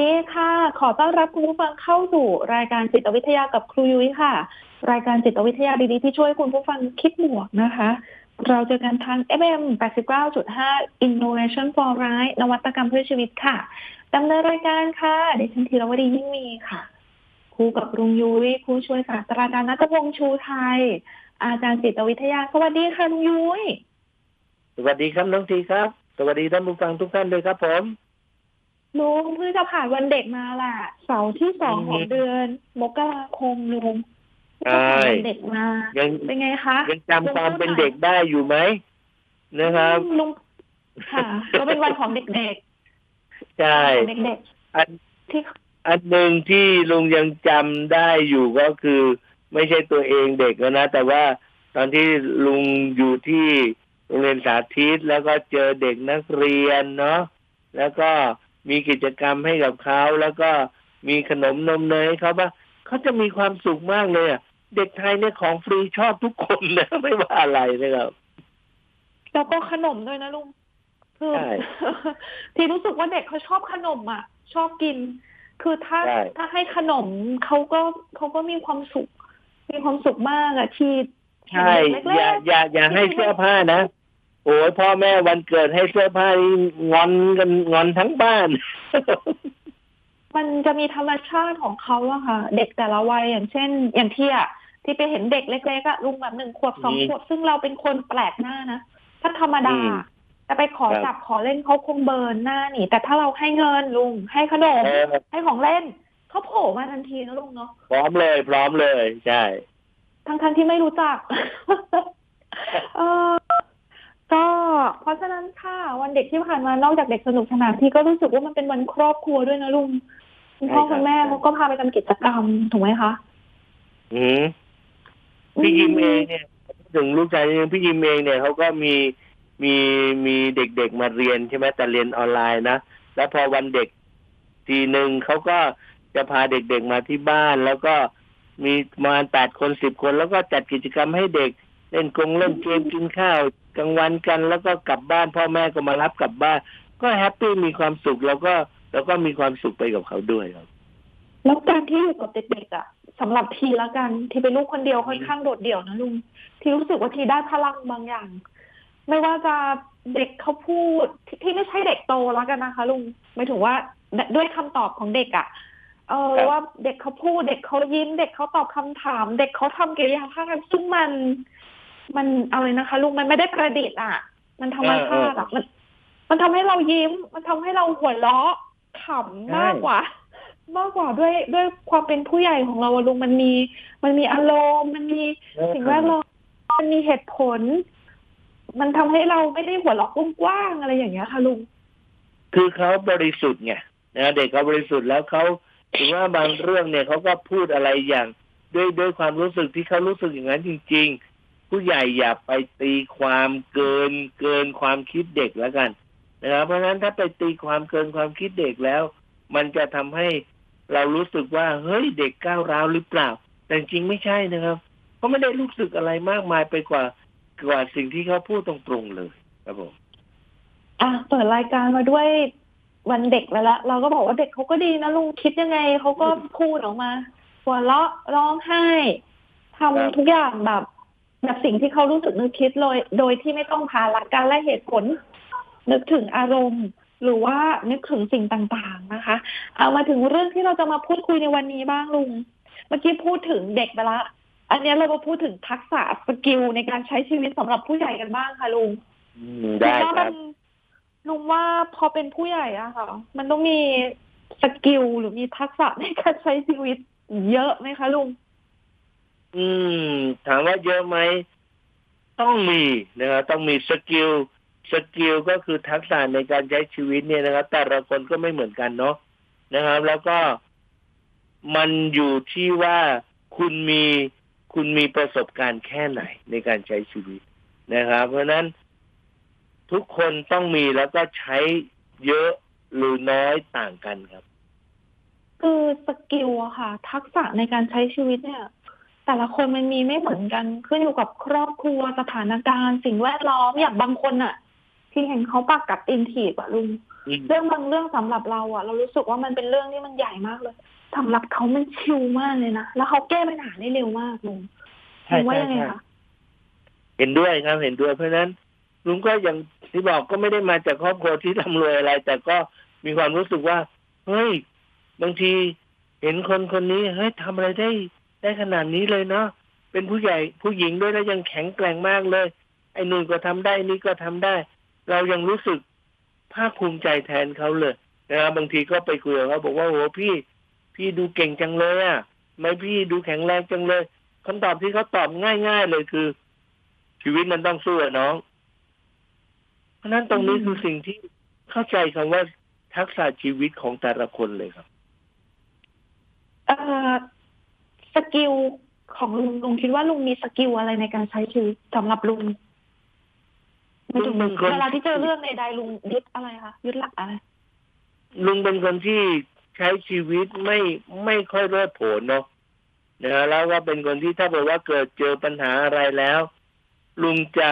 ดีค่ะ ขอต้อนรับคุณผู้ฟังเข้าสู่รายการจิตวิทยากับครูยุ้ยค่ะ รายการจิตวิทยาดีๆที่ช่วยคุณผู้ฟังคิดบวกนะคะ เราเจอกันทาง FM 89.5 Innovation for Life นวัตกรรมเพื่อชีวิตค่ะดำเนินรายการค่ะดิฉันธีรวดียิ่งมีค่ะครูกับลุงยุ้ยผู้ช่วยศาสตราจารย์นัทพงษ์ชูไทย อาจารย์จิตวิทยาสวัสดีค่ะลุงยุ้ยสวัสดีครับน้องทีครับ สวัสดีท่านผู้ฟังทุกท่านเลยครับผม ลุงเพิ่งจะผ่านวันเด็กมาแหละเสาร์ที่สองของเดือน มกราคมลุงเพิ่งจะผ่านวันเด็กมายังเป็นไงคะยังจำความเป็นเด็กได้อยู่ไหมนะครับลุงค่ะ ก็เป็นวันของเด็กใช่ๆของเด็กอันๆที่อันหนึ่งที่ลุงยังจำได้อยู่ก็คือ ไม่ใช่ตัวเองเด็กแล้วนะ แต่ว่าตอนที่ลุงอยู่ที่โรงเรียนสาธิตแล้วก็เจอเด็กนักเรียนเนาะแล้วก็ มีกิจกรรมให้กับเขาแล้วก็มีขนมนมเนยให้เขาว่าเขาจะมีความสุขมากเลยอะเด็กไทยเนี่ยของฟรีชอบทุกคนนะไม่ว่าอะไรนะครับแล้วก็ขนมด้วยนะลุงคือใช่ที่รู้สึกว่าเด็กเขาชอบขนมอะ ชอบกิน คือถ้าใช่ถ้าให้ขนมเขาก็เขาก็มีความสุข มีความสุขมากอะที่ใช่เด็กเล็อย่ากอย่าอย่าให้เสื้อผ้านะ โอ้ยพ่อแม่วันเกิดให้เสื้อผ้านี่งอนกันงอนทั้งบ้าน มันจะมีธรรมชาติของเขาอะค่ะ เด็กแต่ละวัยอย่างเช่น อย่างที่อะที่ไปเห็นเด็กเล็กๆอะลุงแบบหนึ่งขวบสองอืมขวบ ซึ่งเราเป็นคนแปลกหน้านะถ้าธรรมดาอืมแต่ไปขอครับจับขอเล่นเขาคงเบิร์นหน้าหนีแต่ถ้าเราให้เงินลุงให้ขนมเออให้ของเล่นเขาโผล่มาทันทีนะลุงเนาะพร้อมเลยพร้อมเลยใช่ทั้งทั้งๆที่ไม่รู้จัก เออ ก็เพราะฉะนั้นค่ะ วันเด็กที่ผ่านมานอกจากเด็กสนุกสนานที่ก็รู้สึกว่ามันเป็นวันครอบครัวด้วยนะลุงคุณพ่อใช่ครับคุณแม่เขาก็พาไปทำกิจกรรมถูกไหมคะอืมพี่ยิมเองเนี่ยถึงลูกชายเองพี่ยิมเองเนี่ยเขาก็มีมีมีเด็กๆมาเรียนใช่ไหมแต่เรียนออนไลน์นะแล้วพอวันเด็กทีหนึ่งเขาก็จะพาเด็กๆมาที่บ้าน แล้วก็มีประมาณแปดคนสิบคน แล้วก็จัดกิจกรรมให้เด็ก เล่นกงเล่นเกมกินข้าวกลางวันกัน แล้วก็กลับบ้าน พ่อแม่ก็มารับกลับบ้าน ก็แฮปปี้มีความสุขแล้วก็แล้วก็มีความสุขไปกับเขาด้วยครับแล้วการที่อยู่กับเด็กๆอะสำหรับทีละกันที่เป็นลูกคนเดียวค่อนข้างโดดเดี่ยวนะลุงที่รู้สึกว่าทีได้พลังบางอย่าง ไม่ว่าจะเด็กเขาพูดทที่ไม่ใช่เด็กโตแล้วกันนะคะ ลุงไม่ถึงว่าด้วยคำตอบของเด็กอะเออครับว่าเด็กเขาพูด เด็กเขายิ้ม เด็กเขาตอบคำถาม เด็กเขาทำกิริยาท่าทางซึ่งมัน มันอะไรนะคะลุงมันไม่ได้ประดิษฐ์อะ มันธรรมชาติอะมัน มันทำให้เรายิ้ม มันทำให้เราหัวเราะขำมากกว่า มากกว่าด้วยด้วยความเป็นผู้ใหญ่ของเราอะลุงมันมี มันมีอารมณ์มันมีสิ่งแวดล้อมมันมีเหตุผล มันทำให้เราไม่ได้หัวเราะกว้างๆอะไรอย่างเงี้ยค่ะลุงคือเขาบริสุทธิ์ไงนะเด็กเขาบริสุทธิ์แล้วเขาถึงว่าบางเรื่องเนี่ยเขาก็พูดอะไรอย่างด้วยด้วยความรู้สึกที่เขารู้สึกอย่างนั้นจริงๆ ผู้ใหญ่อย่าไปตีความเกินเกินความคิดเด็กแล้วกันนะครับเพราะฉะนั้นถ้าไปตีความเกินความคิดเด็กแล้ว มันจะทำให้เรารู้สึกว่าเฮ้ยเด็กก้าวร้าวหรือเปล่า แต่จริงๆไม่ใช่นะครับเขาไม่ได้รู้สึกอะไรมากมายไปกว่ากว่าสิ่งที่เขาพูดตรงๆเลยครับผมอะเปิดรายการมาด้วยวันเด็กแล้วละเราก็บอกว่าเด็กเขาก็ดีนะลุงคิดยังไงเขาก็พูดออกมาหัวเราะร้องไห้ทำครับทุกอย่างแบบ แบบสิ่งที่เขารู้สึกนึกคิดเลยโดยที่ไม่ต้องพาหลักการและเหตุผล นึกถึงอารมณ์ หรือว่านึกถึงสิ่งต่างๆนะคะ เอามาถึงเรื่องที่เราจะมาพูดคุยในวันนี้บ้างลุง เมื่อกี้พูดถึงเด็กไปละอันนี้เรามาพูดถึงทักษะสกิลในการใช้ชีวิตสำหรับผู้ใหญ่กันบ้างค่ะลุงอืมได้ลุงว่าคมัรับนลุงว่าพอเป็นผู้ใหญ่อะค่ะ มันต้องมีสกิลหรือมีทักษะในการใช้ชีวิตเยอะไหมคะลุง อืม ถามว่าเยอะไหม ต้องมีนะครับต้องมีสกิลสกิลก็คือทักษะในการใช้ชีวิตเนี่ยนะครับ แต่ละคนก็ไม่เหมือนกันเนาะนะครับ แล้วก็มันอยู่ที่ว่าคุณมีคุณมีประสบการณ์แค่ไหนในการใช้ชีวิตนะครับ เพราะฉะนั้นทุกคนต้องมีแล้วก็ใช้เยอะหรือน้อยต่างกันครับ คือสกิลอะค่ะ ทักษะในการใช้ชีวิตเนี่ย แต่ละคนมันมีไม่เหมือนกันขึ้นอยู่กับครอบครัวสถานการณ์สิ่งแวดล้อมอย่างบางคนอะที่เห็นเขาปากกัดอินทีบอะลุงอืมเรื่องบางเรื่องสำหรับเราอะเรารู้สึกว่ามันเป็นเรื่องที่มันใหญ่มากเลยสำหรับเขามันชิลมากเลยนะแล้วเขาแก้ปัญหาได้เร็วมากลุงใช่ลุงว่าใช่ยังไงใช่คะเห็นด้วยครับเห็นด้วยเพราะฉะนั้นลุงก็อย่างที่บอกก็ไม่ได้มาจากครอบครัวที่ร่ำรวยอะไร แต่ก็มีความรู้สึกว่าเฮ้ยบางทีเห็นคนคนนี้เฮ้ยทำอะไรได้ ได้ขนาดนี้เลยเนาะเป็นผู้ใหญ่ผู้หญิงด้วยแล้วยังแข็งแกร่งมากเลย ไอ้นู่นก็ทำได้นี่ก็ทำได้ เรายังรู้สึกภาคภูมิใจแทนเขาเลยนะครับบางทีก็ไปคุยกับเขาบอกว่าโหพี่ พี่ดูเก่งจังเลยอะไม่พี่ดูแข็งแรงจังเลยคำตอบที่เขาตอบง่าย ๆ เลยคือ ชีวิตมันต้องสู้อะน้อง เพราะฉะนั้นตรงนี้คือสิ่งที่เข้าใจคำว่าทักษะชีวิตของแต่ละคนเลยครับเอ่อ สกิลของลุงลุงคิดว่าลุงมีสกิลอะไรในการใช้ชีวิตสำหรับลุงไม่ถึงลุงเป็นคนเวลาที่เจอเรื่องใดๆลุงยึดอะไรคะยึดหลักอะไร ลุงเป็นคนที่ใช้ชีวิตไม่ไม่ค่อยรอดโผนเนาะนะฮะแล้วก็เป็นคนที่ถ้าบอกว่าเกิดเจอปัญหาอะไรแล้ว ลุงจะ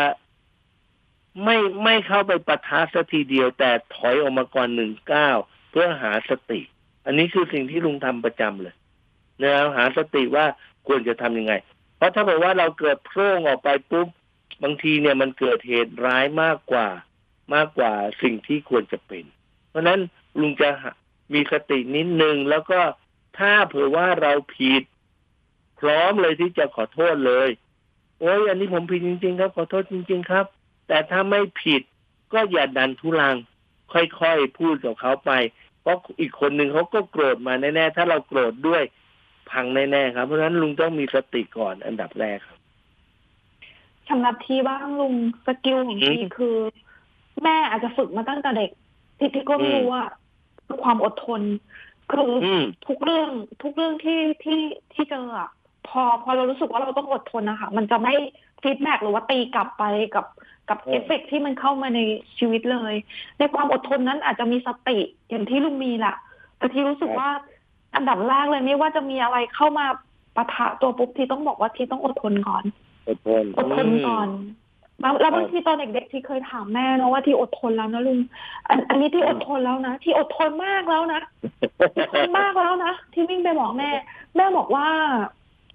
ไม่ไม่เข้าไปปะทะสัทีเดียวแต่ถอยออกมาก่อนหนึ่งก้าวเพื่อหาสติ อันนี้คือสิ่งที่ลุงทำประจำเลย นะหาสติว่าควรจะทำยังไง เพราะถ้าบอกว่าเราเกิดโพร่งออกไปปุ๊บบางทีเนี่ยมันเกิดเหตุร้ายมากกว่ามากกว่าสิ่งที่ควรจะเป็น เพราะฉะนั้นลุงจะมีสตินิดนึงแล้วก็ถ้าเผื่อว่าเราผิด พร้อมเลยที่จะขอโทษเลย โอ้ยอันนี้ผมผิดจริง ๆ ครับ ขอโทษจริง ๆ ครับ แต่ถ้าไม่ผิดก็อย่าดันทุลัง ค่อยๆพูดกับเขาไป เพราะอีกคนหนึ่งเขาก็โกรธมาแน่ๆถ้าเราโกรธด้วย พังแน่ๆครับ เพราะฉะนั้นลุงต้องมีสติก่อนอันดับแรกครับสำหรับทีบ้างลุงสกิลของทีอืมคือ แม่อาจจะฝึกมาตั้งแต่เด็กที่ที่ก็ไม่อืมรู้ว่าคือความอดทน คือออืมทุกเรื่องทุกเรื่องที่ที่ที่เจออะพอพอเรารู้สึกว่าเราต้องอดทนนะคะมันจะไม่ฟีดแบ็กหรือว่าตีกลับไปกับกับอืมเอฟเฟกต์ที่มันเข้ามาในชีวิตเลย ในความอดทนนั้นอาจจะมีสติอย่างที่ลุงมีแหละแต่ที่รู้สึกว่า อันดับแรกเลยไม่ว่าจะมีอะไรเข้ามาปะทะตัวปุ๊บทีต้องบอกว่าทีต้องอดทนก่อน อดทนอดทนก่อนบางแล้วบางทีตอนเด็กๆที่เคยถามแม่นะว่าที่อดทนแล้วนะลุงอันอันนี้ที่อดทนแล้วนะที่อดทนมากแล้วนะที่ทนมากแล้วนะที่วิ่งไปบอกแม่ แม่บอกว่า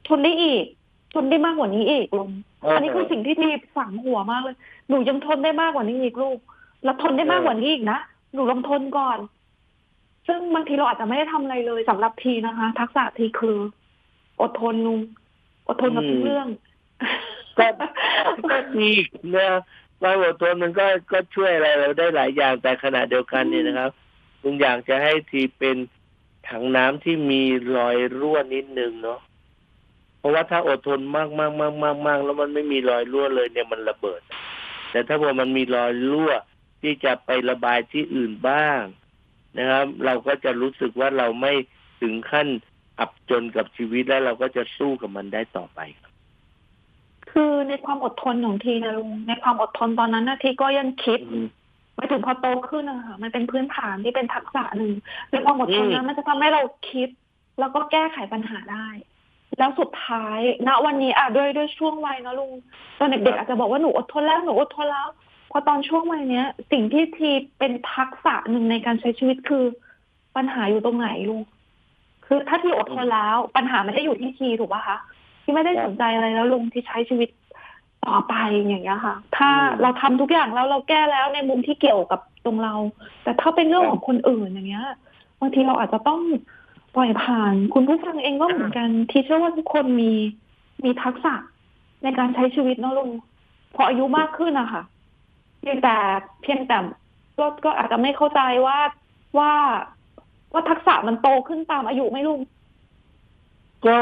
ทนได้อีก ทนได้มากกว่านี้อีกลุงอันนี้คือสิ่งที่ทีฝังหัวมากเลย หนูยังทนได้มากกว่านี้อีกลูก แล้วทนได้มากกว่านี้อีกนะหนูลองทนก่อน ซึ่งบางทีเราอาจจะไม่ได้ทำอะไรเลยสำหรับทีนะคะ ทักษะทีคือ อดทนลุงอดทนกับทุกเรื่องก็ก็ดีนะความอดทนมันก็ก็ช่วยอะไรเราได้หลายอย่างแต่ขณะเดียวกันเนี่ยนะครับลุงอยากจะให้ทีเป็นถังน้ำที่มีรอยรั่วนิดนึงเนาะเพราะว่าถ้าอดทนมากมากมากมากมากแล้วมันไม่มีรอยรั่วเลยเนี่ยมันระเบิด แต่ถ้าว่ามันมีรอยรั่วที่จะไประบายที่อื่นบ้าง นะครับ เราก็จะรู้สึกว่าเราไม่ถึงขั้นอับจนกับชีวิตแล้วเราก็จะสู้กับมันได้ต่อไปครับคือในความอดทนของทีนะลุงในความอดทนตอนนั้นนะทีก็ยังคิดอืมไปถึงพอโตขึ้นนะคะมันเป็นพื้นฐานที่เป็นทักษะหนึ่งในความอดทนอืมนั้นมันจะทำให้เราคิด แล้วก็แก้ไขปัญหาได้ แล้วสุดท้ายณวันนี้อะด้วยด้วยช่วงวัยนะลุงตอนเด็กๆอาจจะบอกว่าหนูอดทนแล้วหนูอดทนแล้ว พอตอนช่วงวัยเนี้ย สิ่งที่ทีเป็นทักษะหนึ่งในการใช้ชีวิตคือ ปัญหาอยู่ตรงไหนลุงคือถ้าทีอดทนแล้ว ปัญหาไม่ได้อยู่ที่ทีถูกป่ะคะที่ไม่ได้สนใจอะไรแล้วลุงที่ใช้ชีวิตต่อไปอย่างเงี้ยค่ะ ถ้าอืมเราทำทุกอย่างแล้วเราแก้แล้วในมุมที่เกี่ยวกับตรงเรา แต่ถ้าเป็นเรื่องของคนอื่นอย่างเงี้ยบางทีเราอาจจะต้องปล่อยผ่าน คุณผู้ฟังเองก็เหมือนกัน ที่เชื่อว่าทุกคนมีมีทักษะในการใช้ชีวิตเนอะลุงพออายุมากขึ้นอะค่ะ เพียงแต่เพียงแต่ก็ก็อาจจะไม่เข้าใจว่าว่าว่าทักษะมันโตขึ้นตามอายุไหม่ลุงก็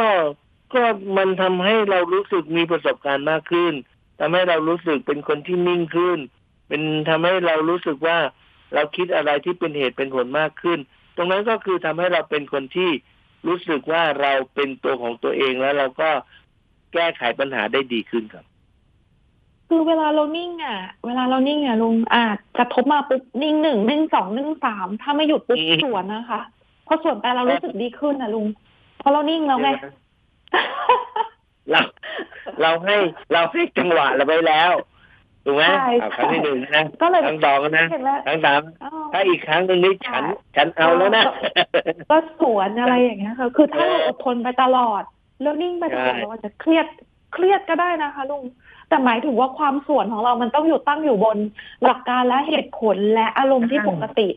ก็มันทำให้เรารู้สึกมีประสบการณ์มากขึ้นทำให้เรารู้สึกเป็นคนที่นิ่งขึ้น เป็นทำให้เรารู้สึกว่าเราคิดอะไรที่เป็นเหตุเป็นผลมากขึ้น ตรงนั้นก็คือทำให้เราเป็นคนที่รู้สึกว่าเราเป็นตัวของตัวเองแล้วเราก็แก้ไขปัญหาได้ดีขึ้นครับ คือเวลาเรานิ่งอะ เวลาเรานิ่งอะลุงอาจกระทบมาปุ๊บนิ่งหนึ่งนิ่งสองนิ่งสามถ้าไม่หยุดปุ๊บอืมสวนนะคะพอสวนไปเรารู้สึกดีขึ้นนะลุงเพราะเรานิ่งแล้วไงเราเราให้เราให้จังหวะเราไปแล้วถูกไหมใช่อ่าครั้งที่หนึ่งนะก็เลยครั้งสองนะเห็นแล้วครั้งสามอ้าวถ้าอีกครั้งหนึ่งนี้ฉัน ฉันเอาแล้วนะก็สวนอะไรอย่างเงี้ยค่ะคือถ้าเราเอออดทนไปตลอดแล้วนิ่งไปตลอดใช่เราอาจจะเครียด เครียดก็ได้นะคะลุงแต่หมายถึงว่าความส่วนของเรามันต้องอยู่ตั้งอยู่บนหลักการและเหตุผลและอารมณ์ที่ปกติ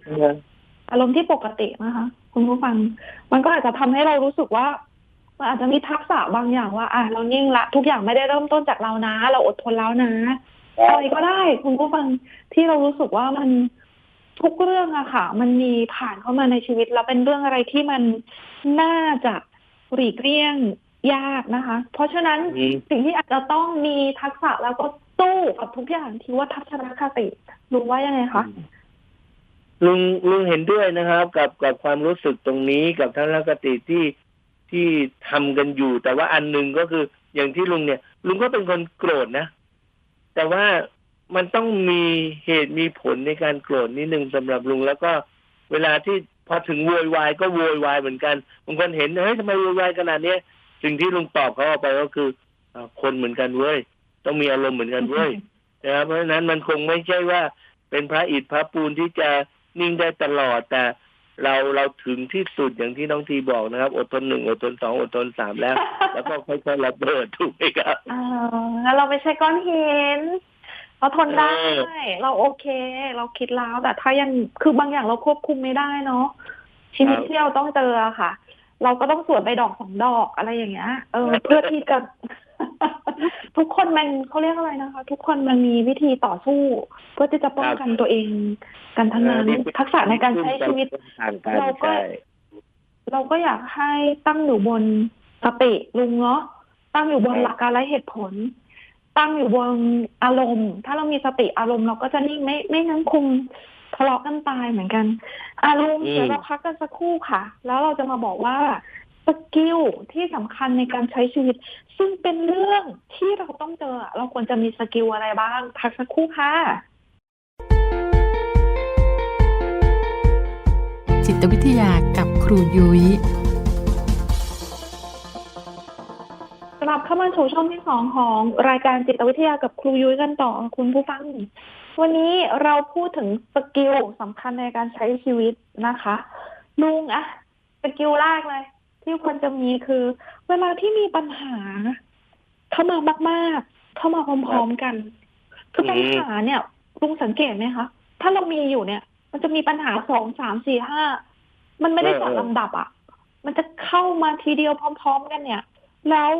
อารมณ์ที่ปกตินะคะ คุณผู้ฟัง มันก็อาจจะทำให้เรารู้สึกว่ามันอาจจะมีทักษะบางอย่างว่า อะเรานิ่งละ ทุกอย่างไม่ได้เริ่มต้นจากเรานะ เราอดทนแล้วนะอะไรก็ได้ คุณผู้ฟังที่เรารู้สึกว่ามันทุกเรื่องอะค่ะ มันมีผ่านเข้ามาในชีวิต แล้วเป็นเรื่องอะไรที่มันน่าจะหลีกเลี่ยง ยากนะคะ เพราะฉะนั้นอืมสิ่งที่อาจจะต้องมีทักษะแล้วก็สู้กับทุกอย่างที่ว่าทัศนคติรู้ว่ายังไงคะลุงลุงเห็นด้วยนะครับ กับกับความรู้สึกตรงนี้กับทัศนคติที่ที่ทำกันอยู่ แต่ว่าอันหนึ่งก็คืออย่างที่ลุงเนี่ย ลุงก็เป็นคนโกรธนะ แต่ว่ามันต้องมีเหตุมีผลในการโกรธนิดนึงสำหรับลุงแล้วก็เวลาที่พอถึงโวยวายก็โวยวายเหมือนกันบางคนเห็นเฮ้ยทำไมโวยวายขนาดเนี้ย สิ่งที่ลุงตอบเขาออกไปก็คืออ่าคนเหมือนกันเว้ยต้องมีอารมณ์เหมือนกันเว้ยนะครับเพราะฉะนั้นมันคงไม่ใช่ว่าเป็นพระอิฐพระปูนที่จะนิ่งได้ตลอดแต่เราเราถึงที่สุดอย่างที่น้องทีบอกนะครับ อดทนหนึ่งอดทนสองอดทนสามแล้ว แล้วก็ค่อยๆระเบิดถูกไหมครับอ่างั้นเราไม่ใช่ก้อนหินเราทนได้เออเราโอเค เราคิดแล้วแต่ถ้ายังคือบางอย่างเราควบคุมไม่ได้เนาะชีวิตที่เราต้องเจออะค่ะ เราก็ต้องสวนไปดอกสองดอกอะไรอย่างเงี้ย เออ เพื่อที่จะ ทุกคนมันเขาเรียกอะไรนะคะ ทุกคนมันมีวิธีต่อสู้ เพื่อที่จะป้องกันตัวเองกันทั้งนั้นเออนี่เป็นทักษะในการใช้ชีวิตต่างกันเราก็ใช่เราก็อยากให้ตั้งอยู่บนสติลุงเนาะตั้งอยู่บนครับหลักการและเหตุผล ตั้งอยู่บนอารมณ์ ถ้าเรามีสติอารมณ์เราก็จะนิ่งไม่ไม่งั้นคง ทะเลาะกันตายเหมือนกันอาลุงเดี๋ยวเราพักกันสักครู่ค่ะ แล้วเราจะมาบอกว่าสกิลที่สำคัญในการใช้ชีวิต ซึ่งเป็นเรื่องที่เราต้องเจออะเราควรจะมีสกิลอะไรบ้าง พักสักครู่ค่ะจิตวิทยากับครูยุย้ย กลับเข้ามาสู่ช่องที่สองของรายการจิตวิทยากับครูยุ้ยกันต่อคุณผู้ฟัง วันนี้เราพูดถึงสกิลสำคัญในการใช้ชีวิตนะคะลุงอะสกิลแรกเลย ที่ควรจะมีคือ เวลาที่มีปัญหา เข้ามามาก ๆ เข้ามาพร้อม ๆ กันคือปัญหาเนี่ยลุงสังเกตไหมคะถ้าเรามีอยู่เนี่ย มันจะมีปัญหาสองสามสี่ห้ามันไม่ได้จัดลำดับอะมันจะเข้ามาทีเดียวพร้อม ๆ กันเนี่ย แล้ว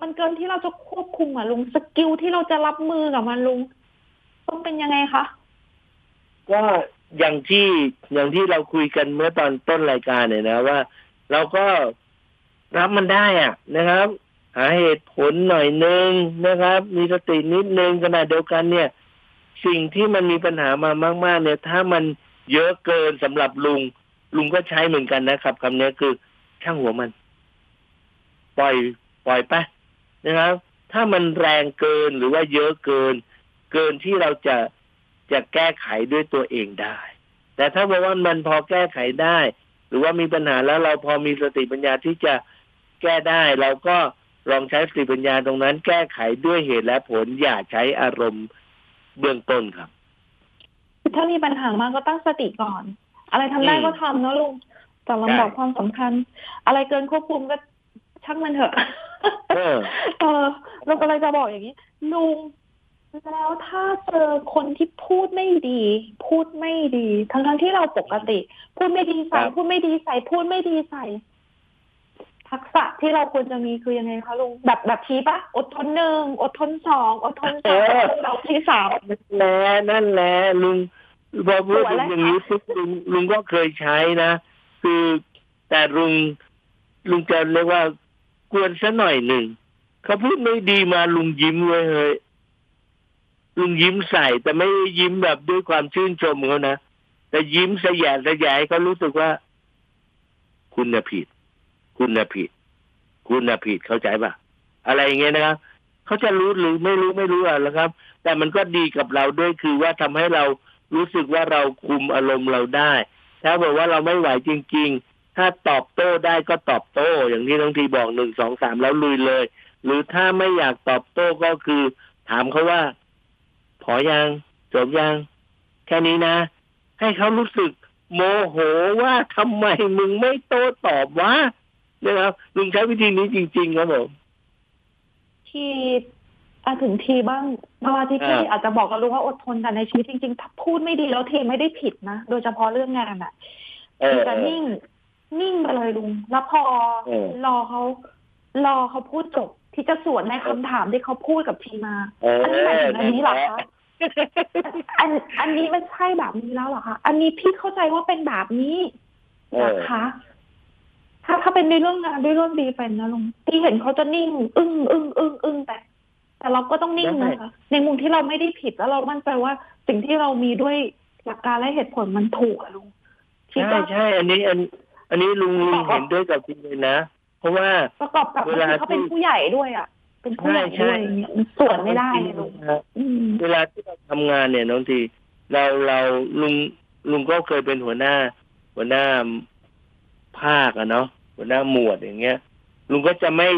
มันเกินที่เราจะควบคุมอะลุงสกิลที่เราจะรับมือกับมันลุงต้องเป็นยังไงคะก็อย่างที่อย่างที่เราคุยกันเมื่อตอนต้นรายการเนี่ยนะว่า เราก็รับมันได้อะนะครับ หาเหตุผลหน่อยนึงนะครับ มีสตินิดนึงขณะเดียวกันเนี่ย สิ่งที่มันมีปัญหามามาก ๆ เนี่ย ถ้ามันเยอะเกินสำหรับลุง ลุงก็ใช้เหมือนกันนะครับคำนี้คือช่างหัวมัน ปล่อย ปล่อยไป นะครับ ถ้ามันแรงเกินหรือว่าเยอะเกิน เกินที่เราจะจะแก้ไขด้วยตัวเองได้ แต่ถ้าบอกว่ามันพอแก้ไขได้ หรือว่ามีปัญหาแล้วเราพอมีสติปัญญาที่จะแก้ได้เราก็ลองใช้สติปัญญาตรงนั้น แก้ไขด้วยเหตุและผลอย่าใช้อารมณ์เบื้องต้นครับ ถ้ามีปัญหามากก็ตั้งสติก่อน อะไรทำได้อืมก็ทำเนอะลุงแต่ลำดับใช่ความสำคัญ อะไรเกินควบคุมก็ช่างมันเถอะ เออเออเราก็เลยจะบอกอย่างนี้ ลุงแล้วถ้าเจอคนที่พูดไม่ดี พูดไม่ดี ทั้งทั้งๆที่เราปกติ พูดไม่ดีใส่ครับพูดไม่ดีใส่พูดไม่ดีใส่ ทักษะที่เราควรจะมีคือยังไงคะลุงแบบแบบทีปะอดทนหนึ่งอดทนสองอดทนสามอดทนสองที่สามนั่นแหละนั่นแหละลุงพอพูดสวยถึเลยค่ะงอย่างนี้ปุ๊บลุงลุงก็เคยใช้นะ คือแต่ลุงลุงจะเรียกว่า กวนซะหน่อยหนึ่งเขาพูดไม่ดีมาลุงยิ้มเลยเฮ้ยลุงยิ้มใส่ แต่ไม่ยิ้มแบบด้วยความชื่นชมเขานะแต่ยิ้มสยายสยายเขารู้สึกว่า คุณน่ะผิด คุณน่ะผิด คุณน่ะผิดเข้าใจปะอะไรอย่างเงี้ยนะครับเขาจะรู้หรือไม่รู้ไม่รู้อะแล้วครับ แต่มันก็ดีกับเราด้วยคือว่าทำให้เรารู้สึกว่าเราคุมอารมณ์เราได้ ถ้าบอกว่าเราไม่ไหวจริง ๆ ถ้าตอบโต้ได้ก็ตอบโต้ อย่างที่น้องทีบอกหนึ่งสองสามแล้วลุยเลย หรือถ้าไม่อยากตอบโต้ก็คือ ถามเขาว่า พอยังจบยัง แค่นี้นะ ให้เขารู้สึก โมโหว่าทำไมมึงไม่โต้ตอบวะนะครับลุงใช้วิธีนี้จริง ๆ ครับผมที่อาถึงทีบ้างเวลาที่พี่อ่าอาจจะบอกกับลุงว่าอดทนแต่ในชีวิตจริงๆถ้าพูดไม่ดีแล้วทีไม่ได้ผิดนะ โดยเฉพาะเรื่องงานอะเอคืออจะนิ่ง นิ่งไปเลยลุง แล้วพอเออ รอเขารอเขาพูดจบที่จะสวนในคำถามที่เขาพูดกับทีมา เอออันนี้หมายถึงอันนี้เหรอคะอันอันนี้ไม่ใช่แบบนี้แล้วเหรอคะอันนี้พี่เข้าใจว่าเป็นแบบนี้เออนะคะ ถ้าถ้าเป็นในเรื่องงานด้วยเรื่องดีเป็นนะลุงที่เห็นเขาจะนิ่ง อึ้งอึ้งอึ้งอึ้งแต่ แต่เราก็ต้องนิ่งนะคะ ในมุมที่เราไม่ได้ผิดแล้วเรามั่นใจว่าสิ่งที่เรามีด้วยหลักการและเหตุผลมันถูกอะลุงที่ใช่ก็ ใช่อันนี้อัน อันนี้ลุงลุงเห็นด้วยกับจริงเลยนะ เพราะว่าประกอบกับเวลาเขาเป็นผู้ใหญ่ด้วยอะ เป็นผู้ใหญ่ใช่ด้วยใช่เนี่ยมันส่วนไม่ได้เลยลุงอืมเวลาที่เราทำงานเนี่ยน้องทีเราเราลุงลุงก็เคยเป็นหัวหน้า หัวหน้าภาคอะเนาะหัวหน้าหมวดอย่างเงี้ย ลุงก็จะไม่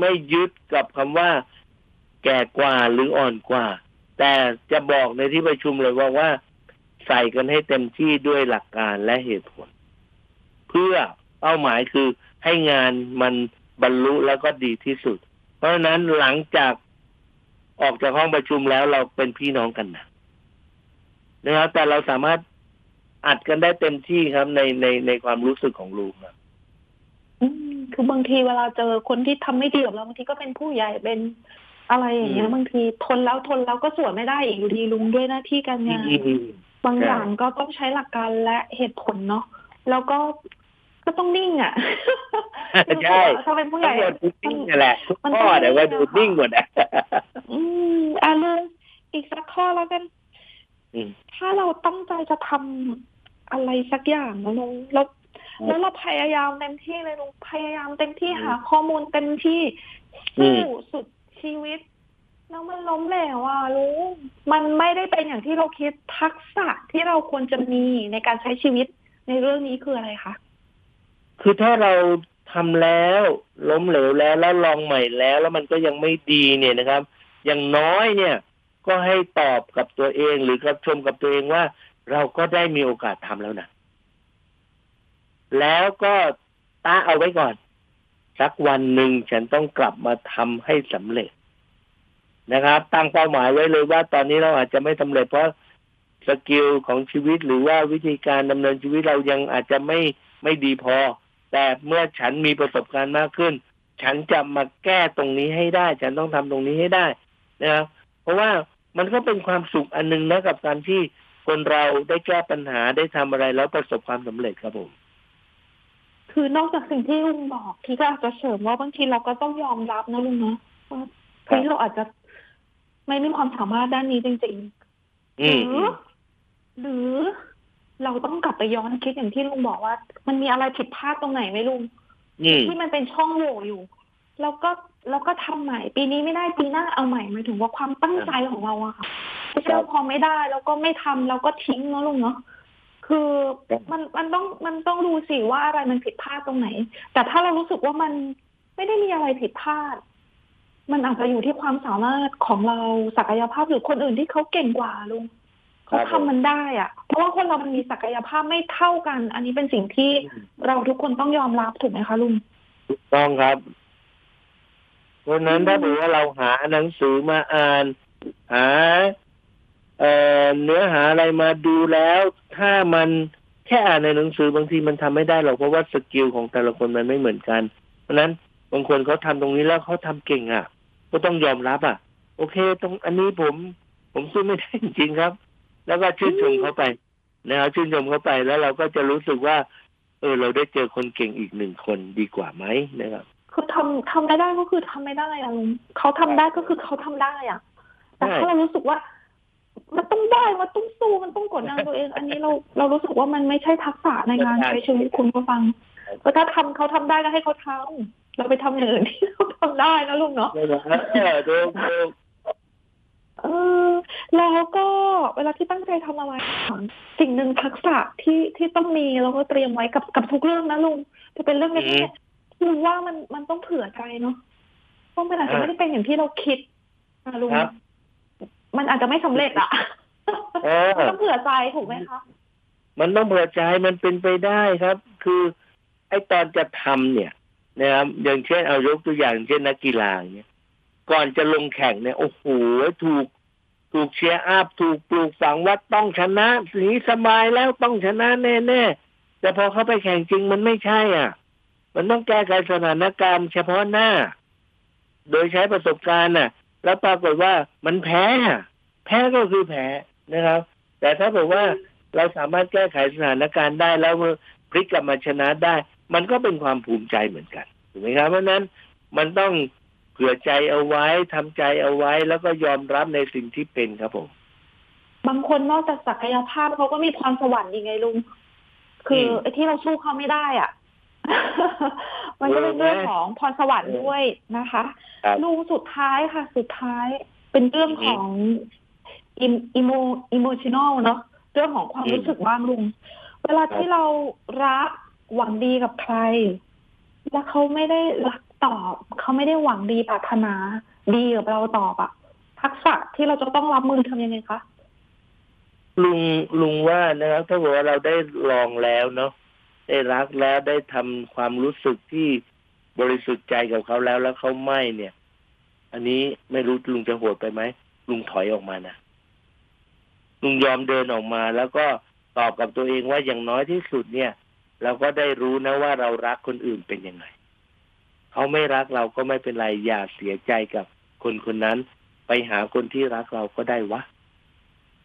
ไม่ยึดกับคำว่า แก่กว่าหรืออ่อนกว่า แต่จะบอกในที่ประชุมเลยว่าว่า ใส่กันให้เต็มที่ด้วยหลักการและเหตุผล เพื่อเป้าหมายคือให้งานมันบรรลุแล้วก็ดีที่สุด เพราะฉะนั้นหลังจากออกจากห้องประชุมแล้วเราเป็นพี่น้องกันนะนะครับแต่เราสามารถอัดกันได้เต็มที่ครับในในในความรู้สึกของลุงครับอืมคือบางทีเวลาเจอคนที่ทำไม่ดีกับเราบางทีก็เป็นผู้ใหญ่เป็นอะไรอย่างเงี้ยอืมบางทีทนแล้วทนแล้วก็สวนไม่ได้อีกอยู่ดีลุงด้วยหน้าที่การงานอืมบางใช่อย่างก็ต้องใช้หลักการและเหตุผลเนาะแล้วก็ ก็ต้องนิ่งอะใช่ถ้าเป็นผู้ใหญ่ทั้งหมดคือนิ่งนั่นแหละทุกมันข้อต้องแต่ว่านิ่ดูงอะค่ะนิ่งหมดอะอืมอะลุงอีกสักข้อแล้วกันอืมถ้าเราตั้งใจจะทำอะไรสักอย่างนะลุงแล้วอืมแล้วเราพยายามเต็มที่เลยลุงพยายามเต็มที่อืมหาข้อมูลเต็มที่อืสู้มสุดชีวิตแล้วมันล้มเหลวอะลุงมันไม่ได้เป็นอย่างที่เราคิดทักษะที่เราควรจะมีในการใช้ชีวิตในเรื่องนี้คืออะไรคะ คือถ้าเราทำแล้วล้มเหลวแล้วแล้วลองใหม่แล้ว แล้วมันก็ยังไม่ดีเนี่ยนะครับ อย่างน้อยเนี่ย ก็ให้ตอบกับตัวเองหรือกับชมกับตัวเองว่า เราก็ได้มีโอกาสทำแล้วนะแล้วก็ตาเอาไว้ก่อน สักวันหนึ่งฉันต้องกลับมาทำให้สำเร็จนะครับ ตั้งเป้าหมายไว้เลยว่าตอนนี้เราอาจจะไม่สำเร็จเพราะสกิลของชีวิตหรือว่าวิธีการดำเนินชีวิตเรายังอาจจะไม่ไม่ดีพอ แต่เมื่อฉันมีประสบการณ์มากขึ้น ฉันจะมาแก้ตรงนี้ให้ได้ ฉันต้องทำตรงนี้ให้ได้นะครับเพราะว่ามันก็เป็นความสุขอันหนึงนะกับการที่คนเราได้แก้ปัญหาได้ทำอะไรแล้วประสบความสำเร็จครับผมคือนอกจากสิ่งที่ลุงบอกที่ก็อาจจะเสริมว่าบางทีเราก็ต้องยอมรับนะลุงเนาะว่าครับเฮ้ยเราอาจจะไม่มีความสามารถด้านนี้จริงๆหอืรืมอหรือ เราต้องกลับไปย้อนคิดอย่างที่ลุงบอกว่า มันมีอะไรผิดพลาดตรงไหนไหมลุงอืมที่มันเป็นช่องโหว่อยู่แล้วก็แล้วก็ทำใหม่ ปีนี้ไม่ได้ปีหน้าเอาใหม่หมายถึงว่าความตั้งใจของเราอะค่ะไม่ใช่ว่าพอไม่ได้แล้วก็ไม่ทำแล้วก็ทิ้งเนาะลุงเนาะคือมันมันต้องมันต้องดูสิว่าอะไรมันผิดพลาดตรงไหน แต่ถ้าเรารู้สึกว่ามันไม่ได้มีอะไรผิดพลาด มันอาจจะอยู่ที่ความสามารถของเราศักยภาพหรือคนอื่นที่เขาเก่งกว่าลุงครั เขาบผมทำมันได้อะเพราะว่าคนเรามันมีศักยภาพไม่เท่ากัน อันนี้เป็นสิ่งที่เราทุกคนต้องยอมรับถูกไหมคะลุงถูกต้องครับเพราะฉะนั้นอืมถ้าบอกว่าเราหาหนังสือมาอ่าน หาเอ่อเนื้อหาอะไรมาดูแล้ว ถ้ามันแค่อ่านในหนังสือบางทีมันทำไม่ได้หรอกเพราะว่าสกิลของแต่ละคนมันไม่เหมือนกัน เพราะฉะนั้นบางคนเขาทำตรงนี้แล้วเขาทำเก่งอะ ก็ต้องยอมรับอะ โอเค ตรงอันนี้ผม ผมสู้ไม่ได้จริงๆครับ แล้วก็ชื่นชมเขาไปนะครับชื่นชมเขาไปแล้วเราก็จะรู้สึกว่า เออ เราได้เจอคนเก่งอีกหนึ่งคนดีกว่าไหมนะครับคือทำทำไม่ได้ก็คือทำไม่ได้อะลุงเขาทำได้ก็คือเขาทำได้อะแต่ใช่ถ้าเรารู้สึกว่า มันต้องได้มันต้องสู้มันต้องกดดันตัวเอง อันนี้เราเรารู้สึกว่ามันไม่ใช่ทักษะในการใช้ชีวิตคุณผู้ฟังก็ถ้าทำเขาทำได้ก็ให้เขาทำเราไปทำอย่างอื่นที่เขาทำได้นะลุงเนาะไม่นะเออดูดู เออแล้วก็เวลาที่ตั้งใจทำอะไรค่ะสิ่งหนึ่งทักษะที่ที่ต้องมีแล้วก็เตรียมไว้กับกับทุกเรื่องนะลุงจะเป็นเรื่องเล็กๆลุงว่ามันมันต้องเผื่อใจเนาะเพราะมันอาจจะไม่ได้เป็นอย่างที่เราคิดนะลุงครับมันอาจจะไม่สำเร็จอะเออมันต้องเผื่อใจถูกไหมคะมันต้องเผื่อใจมันเป็นไปได้ครับ คือไอ้ตอนจะทำเนี่ยนะครับอย่างเช่นเอายกตัวอย่างเช่นนักกีฬาเนี่ย ก่อนจะลงแข่งเนี่ยโอ้โหถูก ถูกเชียร์อัพถูกปลูกฝังว่าต้องชนะสีสบายแล้วต้องชนะแน่ๆแต่พอเข้าไปแข่งจริงมันไม่ใช่อะ มันต้องแก้ไขสถานการณ์เฉพาะหน้า โดยใช้ประสบการณ์น่ะ แล้วปรากฏว่ามันแพ้อะแพ้ก็คือแพ้นะครับ แต่ถ้าบอกว่าเราสามารถแก้ไขสถานการณ์ได้แล้วพลิกกลับมาชนะได้ มันก็เป็นความภูมิใจเหมือนกันถูกไหมครับเพราะนั้นมันต้อง ผื่อใจเอาไว้ทำใจเอาไว้แล้วก็ยอมรับในสิ่งที่เป็นครับผมบางคนนอกจากศักยภาพเขาก็มีพรสวรรค์ยังไงลุงคือไอ้ที่เราสู้เขาไม่ได้อะ มันก็เป็นเรื่องของพรสวรรค์ด้วยนะคะครับลุงสุดท้ายค่ะ สุดท้ายเป็นเรื่องของอิมอิโมอิโมชันอลเนาะเรื่องของความอืมรู้สึกบ้างลุง เวลาที่เรารักหวังดีกับใคร แล้วเขาไม่ได้รัก ตอบเขาไม่ได้หวังดีปรารถนา ดีกับเราตอบอะทักษะที่เราจะต้องรับมือทำยังไงคะลุงลุงว่านะครับถ้าบอกว่าเราได้ลองแล้วเนาะได้รักแล้วได้ทำความรู้สึกที่บริสุทธิ์ใจกับเขาแล้วแล้วเขาไม่เนี่ย อันนี้ไม่รู้ลุงจะโหดไปไหมลุงถอยออกมานะลุงยอมเดินออกมา แล้วก็ตอบกับตัวเองว่าอย่างน้อยที่สุดเนี่ย เราก็ได้รู้นะว่าเรารักคนอื่นเป็นยังไง เขาไม่รักเราก็ไม่เป็นไรอย่าเสียใจกับคนคนนั้น ไปหาคนที่รักเราก็ได้วะ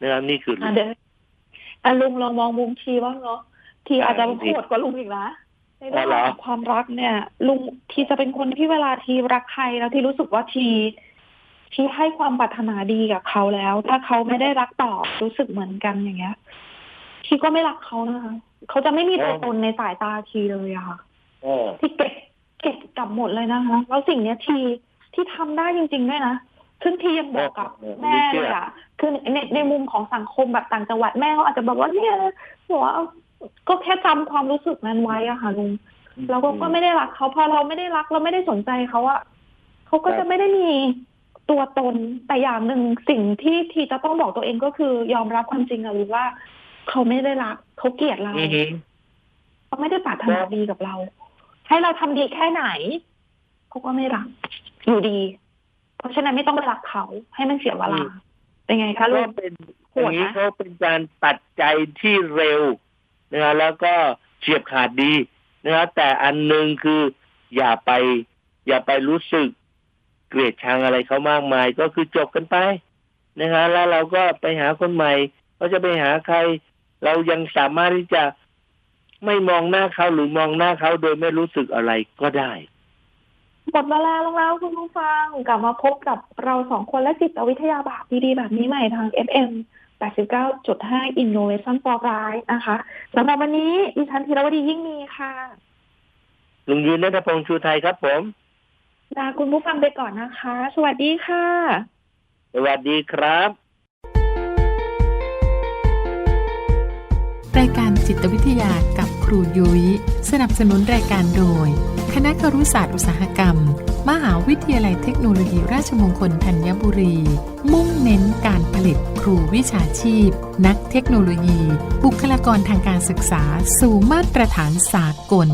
นะครับนี่คือลุอะงเดี๋ยวอะลุงลองมองมุมทีบ้างเนาะทีอ่าอาจจะดีโหดกว่าลุงอีกนะในเรื่องอ๋อเหรอของความรักเนี่ย ลุงทีจะเป็นคนที่เวลาทีรักใครแล้วที่รู้สึกว่าทีทีให้ความปรารถนาดีกับเขาแล้ว ถ้าเขาไม่ได้รักตอบรู้สึกเหมือนกันอย่างเงี้ยทีก็ไม่รักเขานะคะเขาจะไม่มีตัวตนในสายตาทีเลยอะค่ะเออที่เก็บ เก็บกลับหมดเลยนะคะ แล้วสิ่งเนี้ยทีที่ทำได้จริง ๆ ด้วยนะซึ่งทียังบอกกับเออแม่เลยอะคือในในมุมของสังคมแบบต่างจังหวัดแม่เขาอาจจะแบบว่าเนี่ยบอกว่าก็แค่จำความรู้สึกนั้นไว้อะค่ะลุงเราก็ก็ไม่ได้รักเขาพอเราไม่ได้รักเราไม่ได้สนใจเขาอะเขาก็ครัจะบไม่ได้มีตัวตนแต่อย่างหนึ่งสิ่งที่ทีจะต้องบอกตัวเองก็คือยอมรับความจริงอะลุงว่า เขาไม่ได้รักเขาเกลียดเราอือฮึเขาไม่ได้ปรารถนาดีกับเรา ให้เราทำดีแค่ไหนเขาก็ไม่รัก อยู่ดี เพราะฉะนั้นไม่ต้องไปรักเขา ให้มันเสียเวลา เป็นไงคะลูก็กเป็นโหอดนะย่างนี้เขาเป็นการตัดใจที่เร็วนะแล้วก็เฉียบขาดดีนะครับแต่อันหนึ่งคืออย่าไป อย่าไปรู้สึก เกลียดชังอะไรเขามากมาย ก็คือจบกันไปนะฮะแล้วเราก็ไปหาคนใหม่เขาจะไปหาใคร เรายังสามารถที่จะ ไม่มองหน้าเขาหรือมองหน้าเขาโดยไม่รู้สึกอะไรก็ได้หมดเวลาลงแล้วคุณผู้ฟังกลับมาพบกับเราสองคนและจิตวิทยาแบบดีๆ แบบนี้ใหม่ทาง FM 89.5 Innovation for Life นะคะสำหรับวันนี้ดิฉันธีรวดียิ่งมีค่ะ ลุงยืนนัทพงษ์ชูไทยครับผมลาคุณผู้ฟังไปก่อนนะคะ สวัสดีค่ะ สวัสดีครับ รายการจิตวิทยากับ ครูยุย้ย สนับสนุนรายการโดย คณะครุศาสตร์อุตสาหกรรม มหาวิทยาลัยเทคโนโลยีราชมงคลธัญบุรี มุ่งเน้นการผลิตครูวิชาชีพ นักเทคโนโลยี บุคลากรทางการศึกษา สู่มาตรฐานสากล